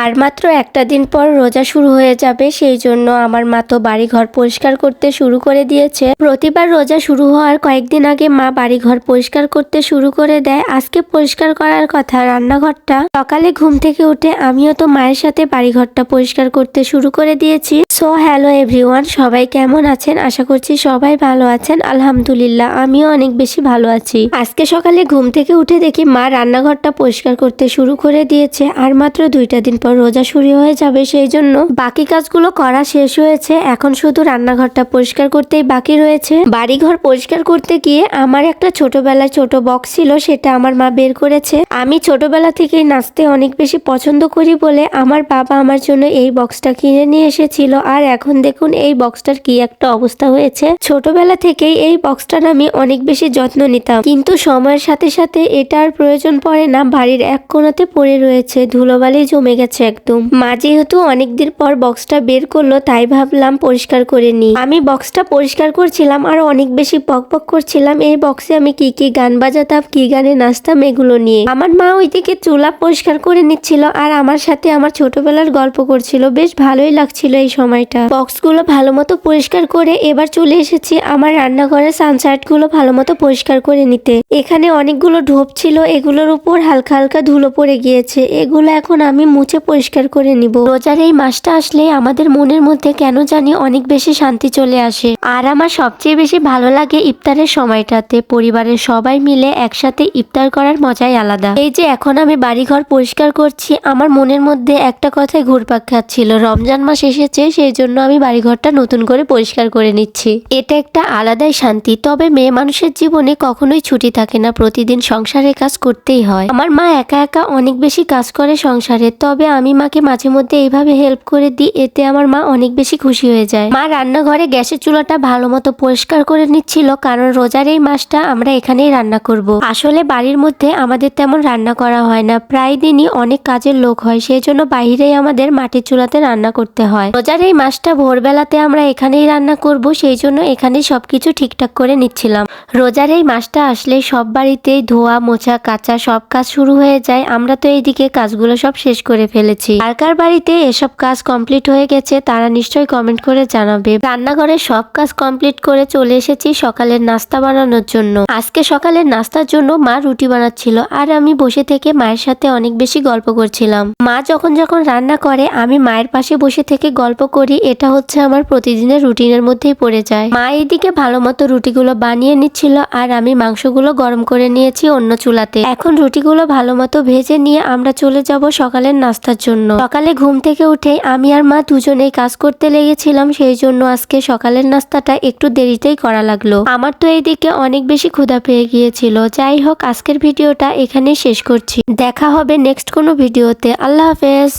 আর মাত্র একটা দিন পর রোজা শুরু হয়ে যাবে, সেই জন্য আমার মা তো বাড়ি ঘর পরিষ্কার করতে শুরু করে দিয়েছে। প্রতিবার রোজা শুরু হওয়ার কয়েকদিন আগে মা বাড়িঘর পরিষ্কার করতে শুরু করে দেয়। আজকে পরিষ্কার করার কথা, রান্নাঘরটা। সকালে ঘুম থেকে উঠে আমিও তো মায়ের সাথে বাড়িঘরটা পরিষ্কার করতে শুরু করে দিয়েছি। সো হ্যালো এভরিওয়ান সবাই কেমন আছেন? আশা করছি সবাই ভালো আছেন। আলহামদুলিল্লাহ, আমিও অনেক বেশি ভালো আছি। আজকে সকালে ঘুম থেকে উঠে দেখি মা রান্নাঘরটা পরিষ্কার করতে শুরু করে দিয়েছে। আর মাত্র দুইটা দিন পর রোজা শুরু হয়ে যাবে সেই জন্য বাকি কাজগুলো করা শেষ হয়েছে। এখন শুধু রান্নাঘরটা পরিষ্কার করতেই বাকি রয়েছে। বাড়িঘর পরিষ্কার করতে গিয়ে আমার একটা ছোটবেলায় ছোট বক্স ছিল, সেটা আমার মা বের করেছে। আমি ছোটবেলা থেকেই নাচতে অনেক বেশি পছন্দ করি বলে আমার বাবা আমার জন্য এই বক্সটা কিনে নিয়ে এসেছিল। আর এখন দেখুন এই বক্সটার কি একটা অবস্থা হয়েছে। ছোটবেলা থেকেই এই বক্সটার আমি অনেক বেশি যত্ন নিতাম। কিন্তু সময়ের সাথে সাথে এটার প্রয়োজন পড়ে না, বাড়ির এক কোণাতে পড়ে রয়েছে। ধুলোবালি জমে গেছে। একদম। মা যেহেতু অনেকদিন পর বক্সটা বের করল, তাই ভাবলাম পরিষ্কার করে নিই। আমি বক্সটা পরিষ্কার করছিলাম আর অনেক বেশি পক পক করছিলাম। এই বক্সে আমি কি কি গান বাজাতাম, কি গানে নাচতাম, এগুলো নিয়ে। আমার মা ওইদিকে চুলা পরিষ্কার করে নিচ্ছিল আর আমার সাথে আমার ছোটবেলার গল্প করছিল। বেশ ভালোই লাগছিল এই সময়টা। বক্সগুলো ভালো মতো পরিষ্কার করে এবার চলে এসেছি আমার রান্নাঘরের সানসাইডগুলো ভালো মতো পরিষ্কার করে নিতে। এখানে অনেকগুলো ঢোপ ছিল, এগুলোর উপর হালকা হালকা ধুলো পড়ে গিয়েছে। এগুলো এখন আমি মুছে পরিষ্কার করে নিব। রোজার এই মাসটা আসলে আমাদের মনের মধ্যে কেন জানি অনেক বেশি শান্তি চলে আসে। আর আমার সবচেয়ে বেশি ভালো লাগে ইফতারের সময়টাতে। পরিবারের সবাই মিলে একসাথে ইফতার করার মজাই আলাদা। এই যে এখন আমি বাড়িঘর পরিষ্কার করছি, আমার মনের মধ্যে একটা কথাই ঘুরপাক খাচ্ছিল। রমজান মাস এসেছে, সেই জন্য আমি বাড়িঘরটা নতুন করে পরিষ্কার করে নিচ্ছি। এটা একটা আলাদাই শান্তি, তবে মেয়ে মানুষের জীবনে কখনোই ছুটি থাকে না। প্রতিদিন সংসারের কাজ করতেই হয়। আমার মা একা একা অনেক বেশি কাজ করে সংসারে, তবে আমি মাকে মাঝে মধ্যে এইভাবে হেল্প করে দিই, এতে আমার মা অনেক বেশি খুশি হয়ে যায়। মা রান্নাঘরে গ্যাসের চুলাটা ভালো মতো পরিষ্কার করে নিচ্ছিল, কারণ রোজার এই মাসটা আমরা এখানেই রান্না করব। আসলে বাড়ির মধ্যে আমাদের তেমন রান্না করা হয় না, প্রায় দিনই অনেক কাজের লোক হয় সেই জন্য বাইরেই আমাদের মাটির চুলাতে রান্না করতে হয়। রোজার এই মাসটা ভোরবেলাতে আমরা এখানেই রান্না করব সেই জন্য এখানেই সবকিছু ঠিকঠাক করে নিচ্ছিলাম। রোজার এই মাসটা আসলে সব বাড়িতেই ধোয়া, মোছা, কাচা সব কাজ শুরু হয়ে যায়, আমরা তো এইদিকে কাজগুলো সব শেষ করে ফেলেছি। কার বাড়িতে এসব কাজ কমপ্লিট হয়ে গেছে তারা নিশ্চয়ই কমেন্ট করে জানাবে। রান্নাঘরে সব কাজ কমপ্লিট করে চলে এসেছি সকালের নাস্তা বানানোর জন্য। আজকে সকালের নাস্তার জন্য মা রুটি বানাচ্ছিল আর আমি বসে থেকে মায়ের সাথে অনেক বেশি গল্প করছিলাম। মা যখন যখন রান্না করে, আমি মায়ের পাশে বসে থেকে গল্প করি, এটা হচ্ছে আমার প্রতিদিনের রুটিনের মধ্যেই পড়ে যায়। মা এইদিকে ভালো মতো রুটিগুলো বানিয়ে নিচ্ছিল আর আমি মাংসগুলো গরম করে নিয়েছি অন্য চুলাতে। এখন রুটিগুলো ভালো মতো ভেজে নিয়ে আমরা চলে যাব সকালের নাস্তার জন্য। সকালে ঘুম থেকে উঠে আমি আর মা দুজনেই কাজ করতে লেগেছিলাম, সেই জন্য আজকে সকালের নাস্তাটা একটু দেরিতেই করা লাগল। আমার তো এইদিকে অনেক বেশি ক্ষুধা পেয়ে গিয়েছিল। যাই হোক, আজকের ভিডিওটা এখানে শেষ করছি। দেখা হবে নেক্সট কোনো ভিডিওতে। আল্লাহ হাফেজ।